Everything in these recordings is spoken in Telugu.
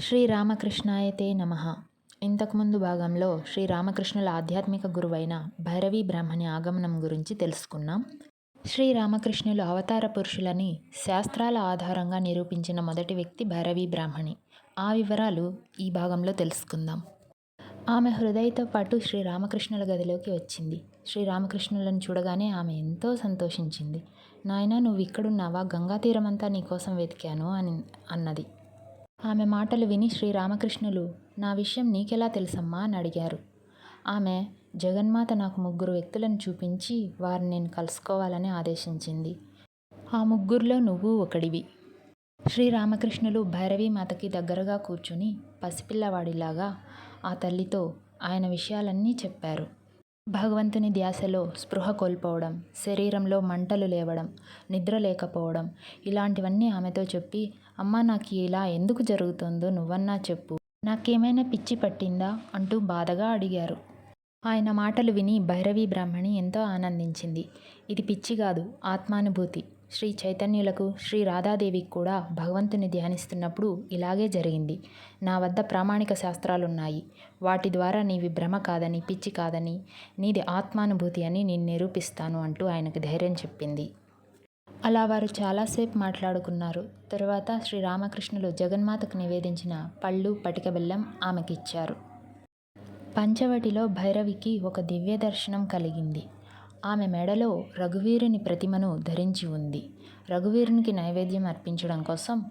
శ్రీరామకృష్ణాయతే నమ. ఇంతకుముందు భాగంలో శ్రీరామకృష్ణుల ఆధ్యాత్మిక గురువైన భైరవీ బ్రాహ్మణి ఆగమనం గురించి తెలుసుకున్నాం. శ్రీరామకృష్ణులు అవతార పురుషులని శాస్త్రాల ఆధారంగా నిరూపించిన మొదటి వ్యక్తి భైరవీ బ్రాహ్మణి. ఆ వివరాలు ఈ భాగంలో తెలుసుకుందాం. ఆమె హృదయతో పాటు శ్రీరామకృష్ణుల గదిలోకి వచ్చింది. శ్రీరామకృష్ణులను చూడగానే ఆమె ఎంతో సంతోషించింది. నాయనా నువ్వు ఇక్కడున్నావా? గంగా తీరమంతా నీకోసం వెతికాను అని అన్నది. ఆమె మాటలు విని శ్రీరామకృష్ణులు నా విషయం నీకెలా తెలుసమ్మా? అని అడిగారు. ఆమె జగన్మాత నాకు ముగ్గురు వ్యక్తులను చూపించి వారిని నేను కలుసుకోవాలని ఆదేశించింది. ఆ ముగ్గురులో నువ్వు ఒకడివి. శ్రీరామకృష్ణులు భైరవీ మాతకి దగ్గరగా కూర్చుని పసిపిల్లవాడిలాగా ఆ తల్లితో ఆయన విషయాలన్నీ చెప్పారు. భగవంతుని ధ్యాసలో స్పృహ కోల్పోవడం శరీరంలో మంటలు లేవడం నిద్ర లేకపోవడం ఇలాంటివన్నీ ఆమెతో చెప్పి అమ్మ నాకు ఇలా ఎందుకు జరుగుతుందో నువ్వన్నా చెప్పు. నాకేమైనా పిచ్చి పట్టిందా? అంటూ బాధగా అడిగారు. ఆయన మాటలు విని భైరవీ బ్రాహ్మణి ఎంతో ఆనందించింది. ఇది పిచ్చి కాదు ఆత్మానుభూతి. శ్రీ చైతన్యులకు శ్రీ రాధాదేవికి కూడా భగవంతుని ధ్యానిస్తున్నప్పుడు ఇలాగే జరిగింది. నా వద్ద ప్రామాణిక శాస్త్రాలున్నాయి. వాటి ద్వారా నీవి భ్రమ కాదని పిచ్చి కాదని నీది ఆత్మానుభూతి అని నేను నిరూపిస్తాను అంటూ ఆయనకు ధైర్యం చెప్పింది. అలా వారు చాలాసేపు మాట్లాడుకున్నారు. తరువాత శ్రీ రామకృష్ణులు జగన్మాతకు నివేదించిన పళ్ళు పటిక బెల్లం ఆమెకిచ్చారు. పంచవటిలో భైరవికి ఒక దివ్య దర్శనం కలిగింది. ఆమె మెడలో రఘువీరుని ప్రతిమను ధరించి ఉంది. రఘువీరునికి నైవేద్యం అర్పించడం కోసం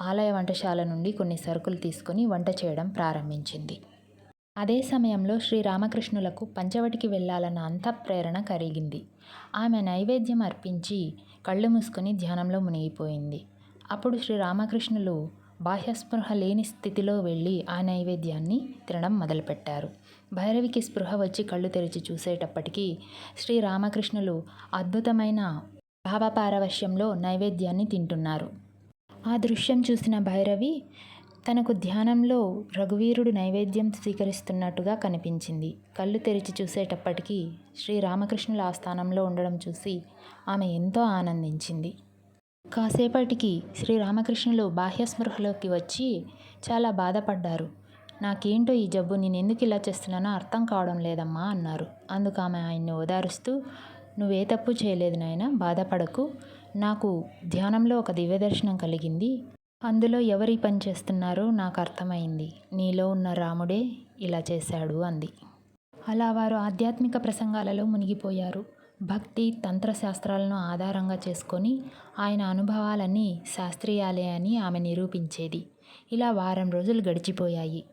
ఆలయ వంటశాల నుండి కొన్ని సరుకులు తీసుకొని వంట చేయడం ప్రారంభించింది. అదే సమయంలో శ్రీరామకృష్ణులకు పంచవటికి వెళ్ళాలన్న అంతఃప్రేరణ కలిగింది. ఆమె నైవేద్యం అర్పించి కళ్ళు మూసుకుని ధ్యానంలో మునిగిపోయింది. అప్పుడు శ్రీరామకృష్ణులు బాహ్యస్పృహ లేని స్థితిలో వెళ్ళి ఆ నైవేద్యాన్ని తినడం మొదలుపెట్టారు. భైరవికి స్పృహ వచ్చి కళ్ళు తెరిచి చూసేటప్పటికీ శ్రీరామకృష్ణులు అద్భుతమైన భావపారవశ్యంలో నైవేద్యాన్ని తింటున్నారు. ఆ దృశ్యం చూసిన భైరవి తనకు ధ్యానంలో రఘువీరుడు నైవేద్యం స్వీకరిస్తున్నట్టుగా కనిపించింది. కళ్ళు తెరిచి చూసేటప్పటికీ శ్రీరామకృష్ణుల ఆస్థానంలో ఉండడం చూసి ఆమె ఎంతో ఆనందించింది. కాసేపటికి శ్రీరామకృష్ణులు బాహ్యస్పృహలోకి వచ్చి చాలా బాధపడ్డారు. నాకేంటో ఈ జబ్బు నేను ఎందుకు ఇలా చేస్తున్నానో అర్థం కావడం లేదమ్మా అన్నారు. అందుకు ఆమె ఆయన్ని ఓదారుస్తూ నువ్వే తప్పు చేయలేదు నాయన బాధపడకు. నాకు ధ్యానంలో ఒక దివ్యదర్శనం కలిగింది. అందులో ఎవరి పని చేస్తున్నారో నాకు అర్థమైంది. నీలో ఉన్న రాముడే ఇలా చేశాడు అంది. అలా వారు ఆధ్యాత్మిక ప్రసంగాలలో మునిగిపోయారు. భక్తి తంత్రశాస్త్రాలను ఆధారంగా చేసుకొని ఆయన అనుభవాలన్నీ శాస్త్రీయాలే అని ఆమె నిరూపించేది. ఇలా వారం రోజులు గడిచిపోయాయి.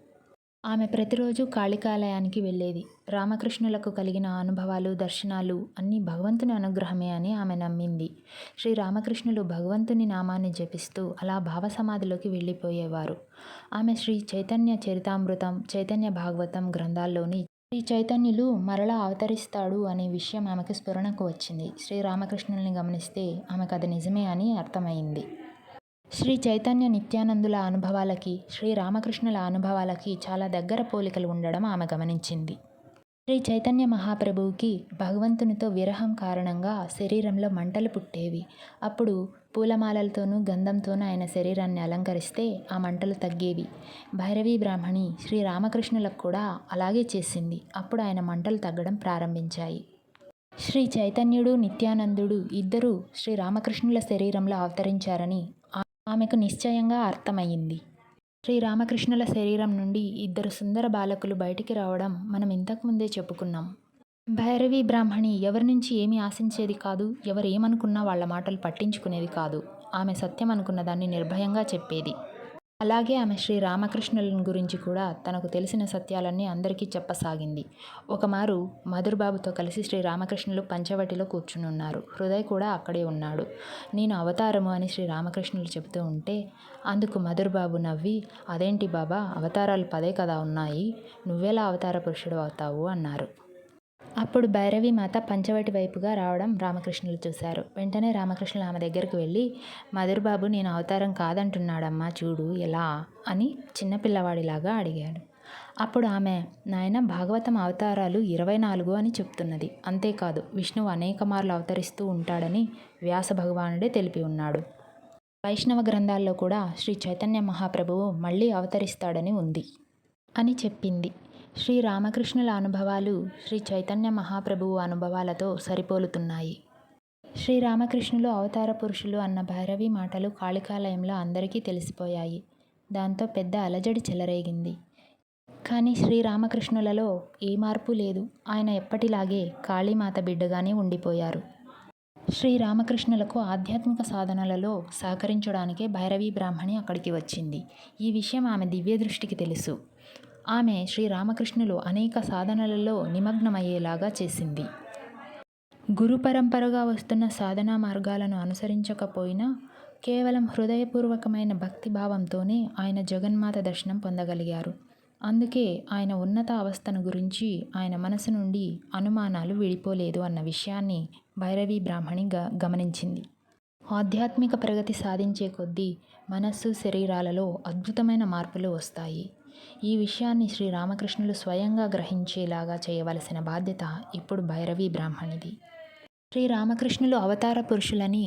ఆమె ప్రతిరోజు కాళికాలయానికి వెళ్ళేది. రామకృష్ణులకు కలిగిన అనుభవాలు దర్శనాలు అన్నీ భగవంతుని అనుగ్రహమే అని ఆమె నమ్మింది. శ్రీ రామకృష్ణులు భగవంతుని నామాన్ని జపిస్తూ అలా భావసమాధిలోకి వెళ్ళిపోయేవారు. ఆమె శ్రీ చైతన్య చరితామృతం చైతన్య భాగవతం గ్రంథాల్లోని శ్రీ చైతన్యులు మరలా అవతరిస్తాడు అనే విషయం ఆమెకు స్ఫురణకు వచ్చింది. శ్రీరామకృష్ణుల్ని గమనిస్తే ఆమెకు అది నిజమే అని అర్థమైంది. శ్రీ చైతన్య నిత్యానందుల అనుభవాలకి శ్రీరామకృష్ణుల అనుభవాలకి చాలా దగ్గర పోలికలు ఉండడం ఆమె గమనించింది. శ్రీ చైతన్య మహాప్రభువుకి భగవంతునితో విరహం కారణంగా శరీరంలో మంటలు పుట్టేవి. అప్పుడు పూలమాలలతోనూ గంధంతోనూ ఆయన శరీరాన్ని అలంకరిస్తే ఆ మంటలు తగ్గేవి. భైరవీ బ్రాహ్మణి శ్రీ రామకృష్ణులకు కూడా అలాగే చేసింది. అప్పుడు ఆయన మంటలు తగ్గడం ప్రారంభించాయి. శ్రీ చైతన్యుడు నిత్యానందుడు ఇద్దరూ శ్రీ రామకృష్ణుల శరీరంలో అవతరించారని ఆమెకు నిశ్చయంగా అర్థమయ్యింది. శ్రీరామకృష్ణుల శరీరం నుండి ఇద్దరు సుందర బాలకులు బయటికి రావడం మనం ఇంతకుముందే చెప్పుకున్నాం. భైరవి బ్రాహ్మణి ఎవరి నుంచి ఏమీ ఆశించేది కాదు ఎవరు ఏమనుకున్నా వాళ్ళ మాటలు పట్టించుకునేది కాదు. ఆమె సత్యం అనుకున్న దాన్ని నిర్భయంగా చెప్పేది. అలాగే ఆమె శ్రీ రామకృష్ణులను గురించి కూడా తనకు తెలిసిన సత్యాలన్నీ అందరికీ చెప్పసాగింది. ఒకమారు మధుర్బాబుతో కలిసి శ్రీ రామకృష్ణులు పంచవటిలో కూర్చుని ఉన్నారు హృదయ్ కూడా అక్కడే ఉన్నాడు. నేను అవతారము అని శ్రీ రామకృష్ణులు చెబుతూ ఉంటే అందుకు మధుర్బాబు నవ్వి అదేంటి బాబా అవతారాలు పదే కదా ఉన్నాయి. నువ్వెలా అవతార పురుషుడు అవుతావు? అన్నారు. అప్పుడు భైరవి మాత పంచవటి వైపుగా రావడం రామకృష్ణులు చూశారు. వెంటనే రామకృష్ణులు ఆమె దగ్గరికి వెళ్ళి మధురబాబు నేను అవతారం కాదంటున్నాడమ్మా చూడు ఎలా? అని చిన్నపిల్లవాడిలాగా అడిగాడు అప్పుడు ఆమె నాయన భాగవతం అవతారాలు ఇరవై నాలుగు అని చెప్తున్నది. అంతేకాదు విష్ణువు అనేక మార్లు అవతరిస్తూ ఉంటాడని వ్యాస భగవానుడే తెలిపి ఉన్నాడు. వైష్ణవ గ్రంథాల్లో కూడా శ్రీ చైతన్య మహాప్రభువు మళ్ళీ అవతరిస్తాడని ఉంది అని చెప్పింది. శ్రీ రామకృష్ణుల అనుభవాలు శ్రీ చైతన్య మహాప్రభువు అనుభవాలతో సరిపోలుతున్నాయి. శ్రీ రామకృష్ణులు అవతార పురుషులు అన్న భైరవి మాటలు కాళికాలయంలో అందరికీ తెలిసిపోయాయి. దాంతో పెద్ద అలజడి చెలరేగింది. కానీ శ్రీరామకృష్ణులలో ఏ మార్పు లేదు. ఆయన ఎప్పటిలాగే కాళీమాత బిడ్డగానే ఉండిపోయారు. శ్రీరామకృష్ణులకు ఆధ్యాత్మిక సాధనలలో సహకరించడానికే భైరవీ బ్రాహ్మణి అక్కడికి వచ్చింది. ఈ విషయం ఆమె దివ్య దృష్టికి తెలుసు. ఆమె శ్రీరామకృష్ణులు అనేక సాధనలలో నిమగ్నమయ్యేలాగా చేసింది. గురు పరంపరగా వస్తున్న సాధనా మార్గాలను అనుసరించకపోయినా కేవలం హృదయపూర్వకమైన భక్తి భావంతోనే ఆయన జగన్మాత దర్శనం పొందగలిగారు. అందుకే ఆయన ఉన్నత అవస్థను గురించి ఆయన మనసు నుండి అనుమానాలు విడిపోలేదు అన్న విషయాన్ని భైరవి బ్రాహ్మణి గ గమనించింది. ఆధ్యాత్మిక ప్రగతి సాధించే కొద్దీ మనస్సు శరీరాలలో అద్భుతమైన మార్పులు వస్తాయి. ఈ విషయాన్ని శ్రీ రామకృష్ణులు స్వయంగా గ్రహించేలాగా చేయవలసిన బాధ్యత ఇప్పుడు భైరవి బ్రాహ్మణిది. శ్రీ రామకృష్ణులు అవతార పురుషులని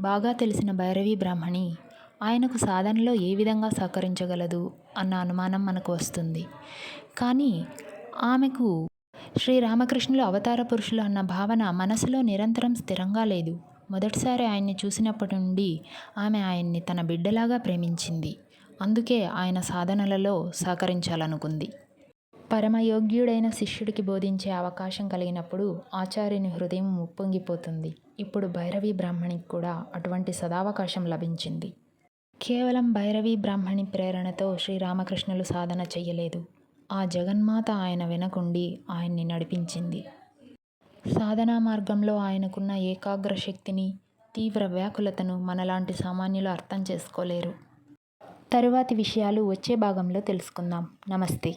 బాగా తెలిసిన భైరవి బ్రాహ్మణి ఆయనకు సాధనలో ఏ విధంగా సహకరించగలదు అన్న అనుమానం మనకు వస్తుంది. కానీ ఆమెకు శ్రీరామకృష్ణులు అవతార పురుషులు అన్న భావన మనసులో నిరంతరం స్థిరంగా లేదు. మొదటిసారి ఆయన్ని చూసినప్పటి నుండి ఆమె ఆయన్ని తన బిడ్డలాగా ప్రేమించింది. అందుకే ఆయన సాధనలలో సహకరించాలనుకుంది. పరమయోగ్యుడైన శిష్యుడికి బోధించే అవకాశం కలిగినప్పుడు ఆచార్యుని హృదయం ఉప్పొంగిపోతుంది. ఇప్పుడు భైరవీ బ్రాహ్మణికి కూడా అటువంటి సదావకాశం లభించింది. కేవలం భైరవీ బ్రాహ్మణి ప్రేరణతో శ్రీరామకృష్ణులు సాధన చెయ్యలేదు. ఆ జగన్మాత ఆయన వెనకుండి ఆయన్ని నడిపించింది. సాధనా మార్గంలో ఆయనకున్న ఏకాగ్ర శక్తిని తీవ్ర వ్యాకులతను మనలాంటి సామాన్యులు అర్థం చేసుకోలేరు. తరువాతి విషయాలు వచ్చే భాగంలో తెలుసుకుందాం. నమస్తే.